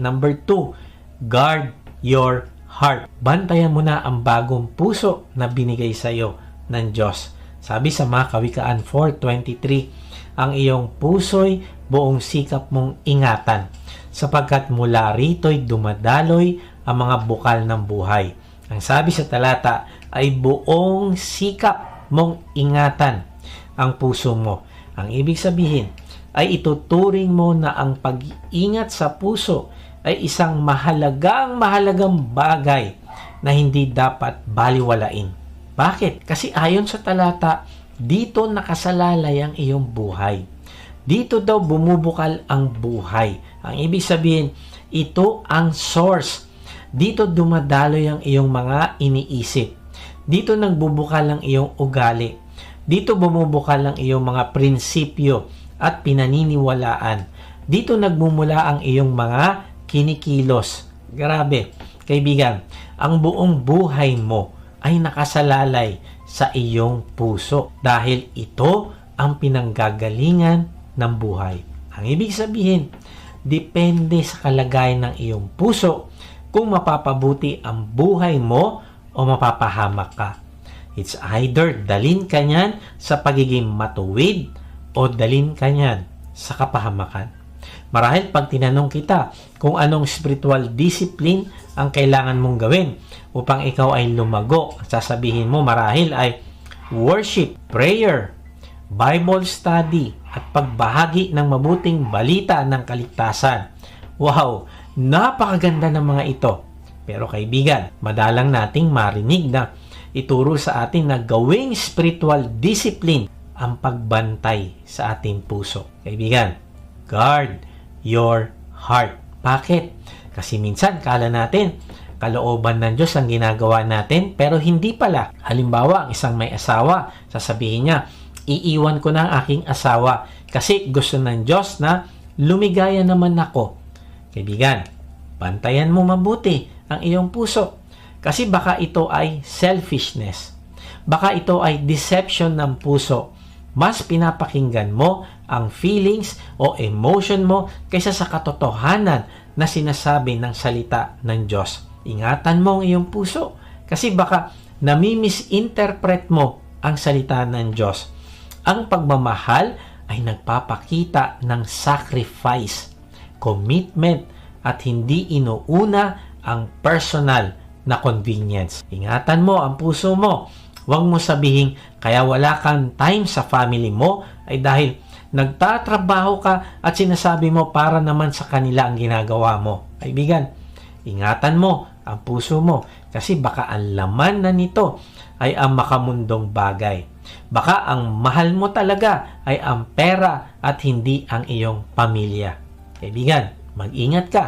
Number two, guard your heart. Bantayan mo na ang bagong puso na binigay sa iyo ng Diyos. Sabi sa mga Kawikaan 4.23, ang iyong puso'y buong sikap mong ingatan sapagkat mula rito'y dumadaloy ang mga bukal ng buhay. Ang sabi sa talata ay buong sikap mong ingatan ang puso mo. Ang ibig sabihin ay ituturing mo na ang pag-iingat sa puso ay isang mahalagang mahalagang bagay na hindi dapat baliwalain. Bakit? Kasi ayon sa talata, dito nakasalalay ang iyong buhay. Dito daw bumubukal ang buhay. Ang ibig sabihin, ito ang source. Dito dumadaloy ang iyong mga iniisip. Dito nagbubukal ang iyong ugali. Dito bumubukal ang iyong mga prinsipyo at pinaniniwalaan. Dito nagmumula ang iyong mga kinikilos. Grabe. Kaibigan, ang buong buhay mo ay nakasalalay sa iyong puso dahil ito ang pinanggagalingan ng buhay. Ang ibig sabihin, depende sa kalagayan ng iyong puso kung mapapabuti ang buhay mo o mapapahamak ka. It's either dalin ka niyan sa pagiging matuwid o dalin ka niyan sa kapahamakan. Marahil pag tinanong kita kung anong spiritual discipline ang kailangan mong gawin upang ikaw ay lumago, sasabihin mo marahil ay worship, prayer, Bible study, at pagbahagi ng mabuting balita ng kaligtasan. Wow! Napakaganda ng mga ito. Pero kaibigan, madalang nating marinig na ituro sa atin na gawing spiritual discipline ang pagbantay sa ating puso. Kaibigan, guard your heart. Bakit? Kasi minsan kala natin kalooban ng Diyos ang ginagawa natin pero hindi pala. Halimbawa, ang isang may asawa, sasabihin niya, iiwan ko na ang aking asawa kasi gusto ng Diyos na lumigaya naman ako. Kaibigan, bantayan mo mabuti ang iyong puso kasi baka ito ay selfishness. Baka ito ay deception ng puso. Mas pinapakinggan mo ang feelings o emotion mo kaysa sa katotohanan na sinasabi ng salita ng Diyos. Ingatan mo ang iyong puso kasi baka nami-misinterpret mo ang salita ng Diyos. Ang pagmamahal ay nagpapakita ng sacrifice, commitment, at hindi inuuna ang personal na convenience. Ingatan mo ang puso mo. Huwag mo sabihin, kaya wala kang time sa family mo ay dahil nagtatrabaho ka at sinasabi mo para naman sa kanila ang ginagawa mo. Kaibigan, ingatan mo ang puso mo kasi baka ang laman na nito ay ang makamundong bagay. Baka ang mahal mo talaga ay ang pera at hindi ang iyong pamilya. Kaibigan, mag-ingat ka.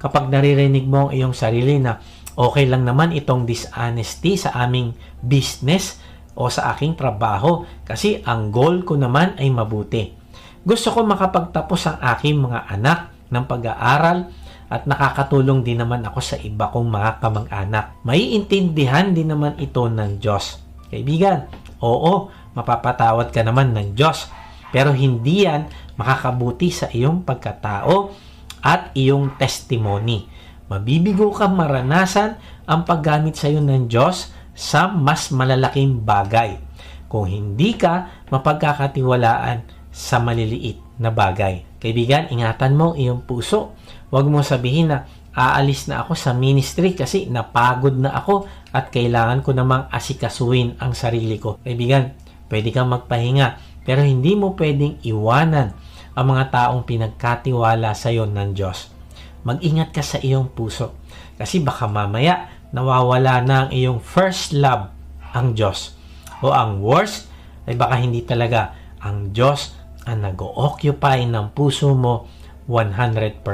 Kapag naririnig mo ang iyong sarili na okay lang naman itong dishonesty sa aming business o sa aking trabaho kasi ang goal ko naman ay mabuti. Gusto ko makapagtapos ang aking mga anak ng pag-aaral at nakakatulong din naman ako sa iba kong mga kamag-anak. Maiintindihan din naman ito ng Diyos. Kaibigan, oo, mapapatawad ka naman ng Diyos. Pero hindi yan makakabuti sa iyong pagkatao at iyong testimony. Mabibigo ka maranasan ang paggamit sa iyo ng Diyos sa mas malalaking bagay. Kung hindi ka mapagkakatiwalaan sa maliliit na bagay. Kaibigan, ingatan mo iyong puso. Huwag mo sabihin na aalis na ako sa ministry kasi napagod na ako at kailangan ko namang asikasuin ang sarili ko. Kaibigan, pwede kang magpahinga pero hindi mo pwedeng iwanan ang mga taong pinagkatiwala sa iyo ng Diyos. Mag-ingat ka sa iyong puso kasi baka mamaya nawawala na ang iyong first love, ang Diyos. O ang worst ay baka hindi talaga ang Diyos ang nag-occupy ng puso mo 100%.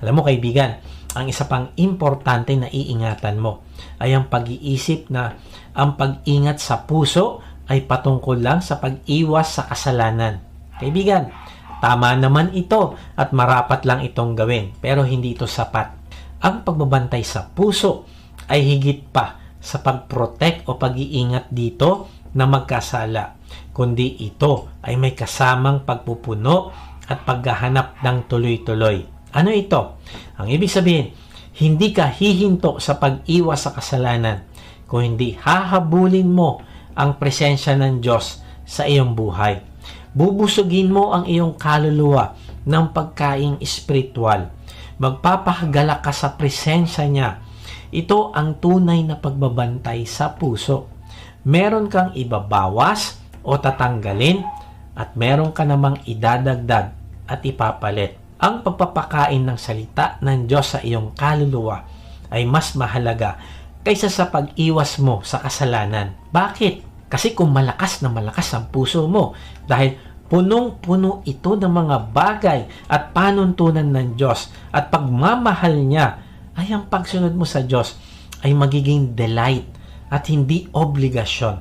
Alam mo kaibigan, ang isa pang importante na iingatan mo ay ang pag-iisip na ang pag-ingat sa puso ay patungkol lang sa pag-iwas sa kasalanan. Kaibigan, tama naman ito at marapat lang itong gawin pero hindi ito sapat. Ang pagbabantay sa puso ay higit pa sa pag-protect o pag-iingat dito na magkasala, kundi ito ay may kasamang pagpupuno at paghahanap ng tuloy-tuloy. Ano ito? Ang ibig sabihin, hindi ka hihinto sa pag-iwas sa kasalanan, kung hindi hahabulin mo ang presensya ng Diyos sa iyong buhay. Bubusugin mo ang iyong kaluluwa ng pagkaing espiritual. Magpapahagalak ka sa presensya niya. Ito ang tunay na pagbabantay sa puso. Meron kang ibabawas o tatanggalin at meron ka namang idadagdag at ipapalit. Ang pagpapakain ng salita ng Diyos sa iyong kaluluwa ay mas mahalaga kaysa sa pag-iwas mo sa kasalanan. Bakit? Kasi kung malakas na malakas ang puso mo dahil punong-puno ito ng mga bagay at panuntunan ng Diyos at pagmamahal niya ay ang pagsunod mo sa Diyos ay magiging delight at hindi obligasyon.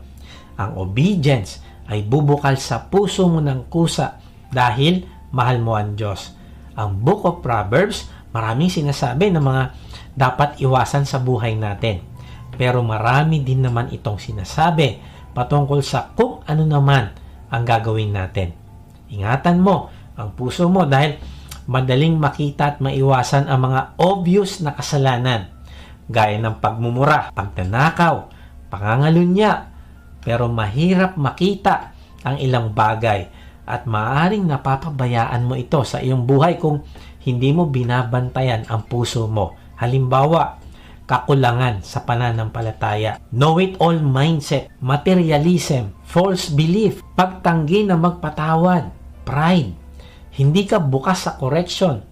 Ang obedience ay bubukal sa puso mo ng kusa dahil mahal mo ang Diyos. Ang Book of Proverbs, maraming sinasabi ng mga dapat iwasan sa buhay natin. Pero marami din naman itong sinasabi patungkol sa kung ano naman ang gagawin natin. Ingatan mo ang puso mo dahil madaling makita at maiwasan ang mga obvious na kasalanan gaya ng pagmumura, pagtanakaw, pangangalunya, pero mahirap makita ang ilang bagay at maaaring napapabayaan mo ito sa iyong buhay kung hindi mo binabantayan ang puso mo. Halimbawa, kakulangan sa pananampalataya, know-it-all mindset, materialism, false belief, pagtanggi na magpatawad, pride, hindi ka bukas sa correction.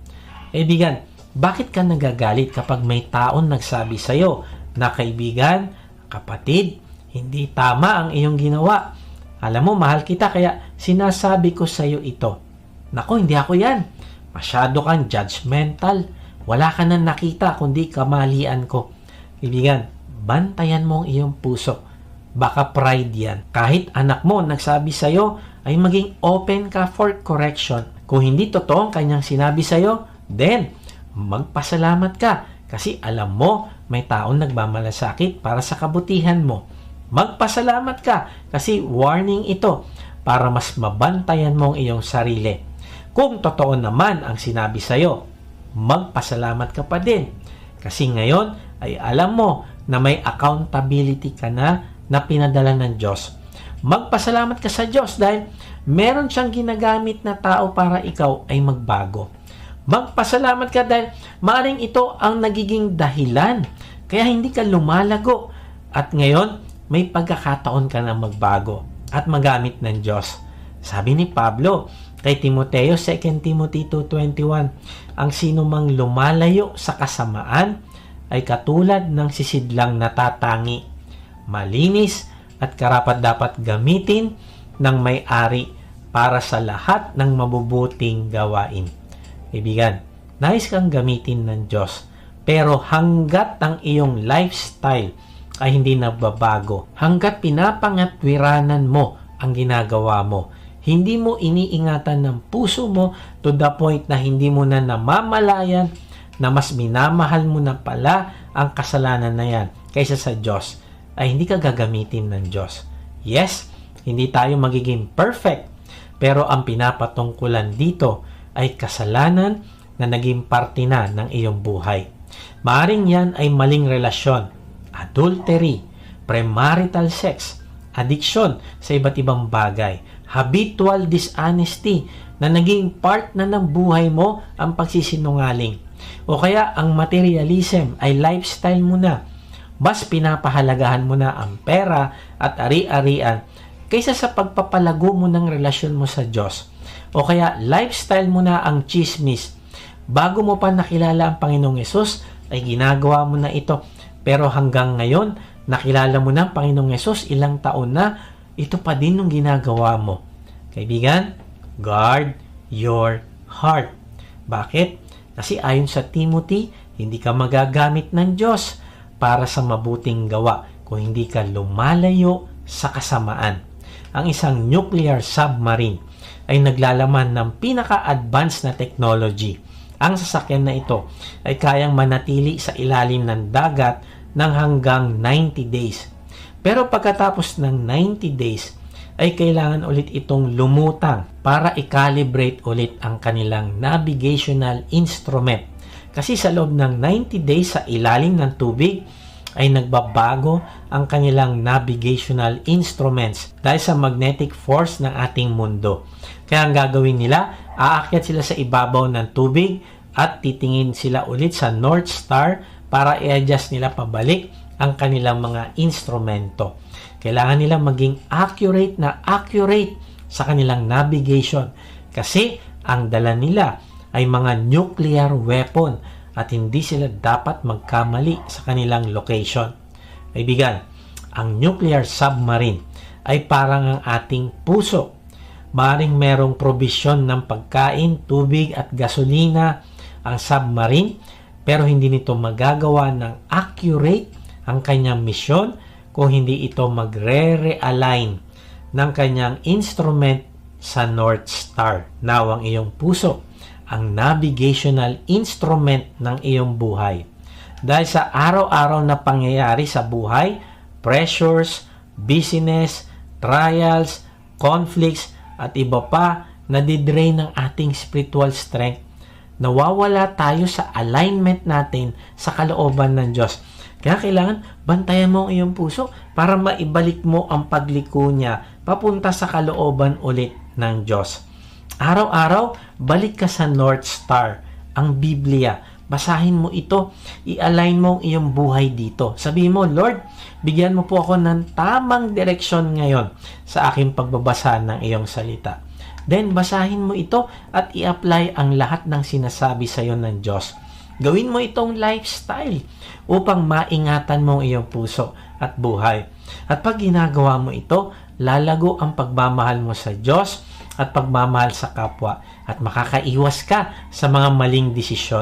Kaibigan, bakit ka nagagalit kapag may taon nagsabi sa iyo na kaibigan, kapatid, hindi tama ang iyong ginawa. Alam mo, mahal kita kaya sinasabi ko sa iyo ito. Nako, hindi ako yan. Masyado kang judgmental. Wala ka nang nakita kundi kamalian ko. Kaibigan, bantayan mo ang iyong puso. Baka pride yan. Kahit anak mo nagsabi sa iyo, ay maging open ka for correction. Kung hindi totoo ang kanyang sinabi sa iyo, then magpasalamat ka kasi alam mo may taong nagmamalasakit para sa kabutihan mo. Magpasalamat ka kasi warning ito para mas mabantayan mo ang iyong sarili. Kung totoo naman ang sinabi sa iyo, magpasalamat ka pa din. Kasi ngayon ay alam mo na may accountability ka na na pinadala ng Diyos. Magpasalamat ka sa Diyos dahil meron siyang ginagamit na tao para ikaw ay magbago. Magpasalamat ka dahil maaring ito ang nagiging dahilan kaya hindi ka lumalago. At ngayon, may pagkakataon ka na magbago at magamit ng Diyos. Sabi ni Pablo kay Timoteo, 2 Timothy 2.21, ang sino mang lumalayo sa kasamaan ay katulad ng sisidlang natatangi, malinis at karapat dapat gamitin ng may-ari para sa lahat ng mabubuting gawain. Ibigan, nais kang gamitin ng Diyos, pero hanggat ang iyong lifestyle ay hindi nagbabago. Hanggat pinapangatwiranan mo ang ginagawa mo, hindi mo iniingatan ng puso mo to the point na hindi mo na namamalayan na mas minamahal mo na pala ang kasalanan na yan kaysa sa Diyos, ay hindi ka gagamitin ng Diyos. Yes, hindi tayo magiging perfect, pero ang pinapatungkulan dito ay kasalanan na naging parte na ng iyong buhay. Maaring yan ay maling relasyon, adultery, premarital sex, addiction sa iba't ibang bagay, habitual dishonesty na naging part na ng buhay mo ang pagsisinungaling. O kaya ang materialism ay lifestyle mo na. Mas pinapahalagahan mo na ang pera at ari-arian kaysa sa pagpapalago mo ng relasyon mo sa Diyos. O kaya lifestyle mo na ang chismis. Bago mo pa nakilala ang Panginoong Yesus, ay ginagawa mo na ito pero hanggang ngayon, nakilala mo na Panginoong Yesus, ilang taon na, ito pa din yung ginagawa mo. Kaibigan, guard your heart. Bakit? Kasi ayon sa Timothy, hindi ka magagamit ng Diyos para sa mabuting gawa kung hindi ka lumalayo sa kasamaan. Ang isang nuclear submarine ay naglalaman ng pinaka-advanced na technology. Ang sasakyan na ito ay kayang manatili sa ilalim ng dagat ng hanggang 90 days. Pero pagkatapos ng 90 days, ay kailangan ulit itong lumutang para i-calibrate ulit ang kanilang navigational instrument. Kasi sa loob ng 90 days sa ilalim ng tubig, ay nagbabago ang kanilang navigational instruments dahil sa magnetic force ng ating mundo. Kaya ang gagawin nila, aakyat sila sa ibabaw ng tubig at titingin sila ulit sa North Star para i-adjust nila pabalik ang kanilang mga instrumento. Kailangan nila maging accurate na accurate sa kanilang navigation kasi ang dala nila ay mga nuclear weapon at hindi sila dapat magkamali sa kanilang location. Kaibigan, ang nuclear submarine ay parang ang ating puso. Maring merong probisyon ng pagkain, tubig at gasolina ang submarine pero hindi nito magagawa ng accurate ang kanyang misyon kung hindi ito magre-realign ng kanyang instrument sa North Star. Now, ang iyong puso ang navigational instrument ng iyong buhay. Dahil sa araw-araw na pangyayari sa buhay, pressures, business, trials, conflicts, at iba pa, nadidrain ng ating spiritual strength. Nawawala tayo sa alignment natin sa kalooban ng Diyos. Kaya kailangan bantayan mo ang iyong puso para maibalik mo ang pagliko niya papunta sa kalooban ulit ng Diyos. Araw-araw, balik ka sa North Star, ang Biblia. Basahin mo ito, i-align mo ang iyong buhay dito. Sabihin mo, Lord, bigyan mo po ako ng tamang direksyon ngayon sa aking pagbabasa ng iyong salita. Then, basahin mo ito at i-apply ang lahat ng sinasabi sa iyo ng Diyos. Gawin mo itong lifestyle upang maingatan mo ang iyong puso at buhay. At pag ginagawa mo ito, lalago ang pagmamahal mo sa Diyos at pagmamahal sa kapwa at makakaiwas ka sa mga maling desisyon.